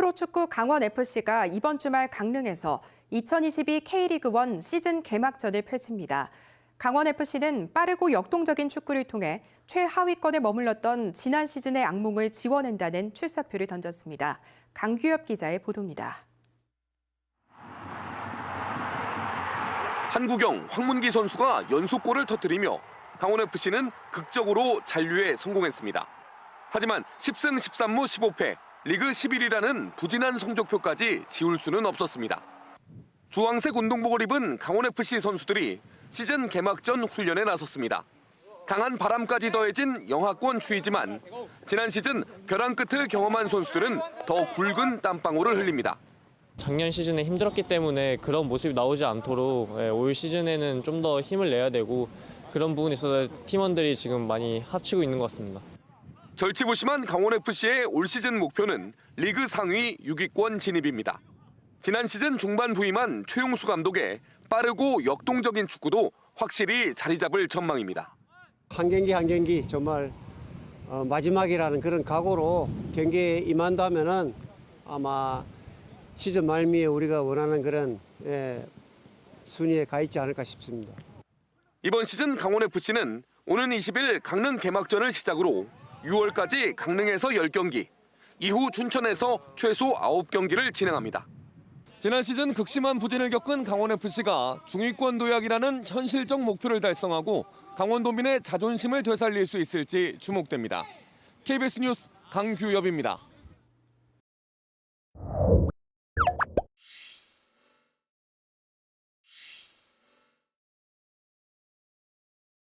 프로축구 강원FC가 이번 주말 강릉에서 2022 K리그1 시즌 개막전을 펼칩니다. 강원FC는 빠르고 역동적인 축구를 통해 최하위권에 머물렀던 지난 시즌의 악몽을 지워낸다는 출사표를 던졌습니다. 강규엽 기자의 보도입니다. 한국영 황문기 선수가 연속골을 터뜨리며 강원FC는 극적으로 잔류에 성공했습니다. 하지만 10승 13무 15패, 리그 11위라는 부진한 성적표까지 지울 수는 없었습니다. 주황색 운동복을 입은 강원FC 선수들이 시즌 개막 전 훈련에 나섰습니다. 강한 바람까지 더해진 영하권 추위지만 지난 시즌 벼랑 끝을 경험한 선수들은 더 굵은 땀방울을 흘립니다. 작년 시즌에 힘들었기 때문에 그런 모습이 나오지 않도록 예, 올 시즌에는 좀 더 힘을 내야 되고 그런 부분에 있어서 팀원들이 지금 많이 합치고 있는 것 같습니다. 절치부심한 강원FC의 올 시즌 목표는 리그 상위 6위권 진입입니다. 지난 시즌 중반 부임한 최용수 감독의 빠르고 역동적인 축구도 확실히 자리 잡을 전망입니다. 한 경기 한 경기 정말 어, 마지막이라는 그런 각오로 경기에 임한다면은 아마 시즌 말미에 우리가 원하는 그런 예, 순위에 가 있지 않을까 싶습니다. 이번 시즌 강원FC는 오는 20일 강릉 개막전을 시작으로 6월까지 강릉에서 10경기, 이후 춘천에서 최소 9경기를 진행합니다. 지난 시즌 극심한 부진을 겪은 강원FC가 중위권 도약이라는 현실적 목표를 달성하고 강원도민의 자존심을 되살릴 수 있을지 주목됩니다. KBS 뉴스 강규엽입니다.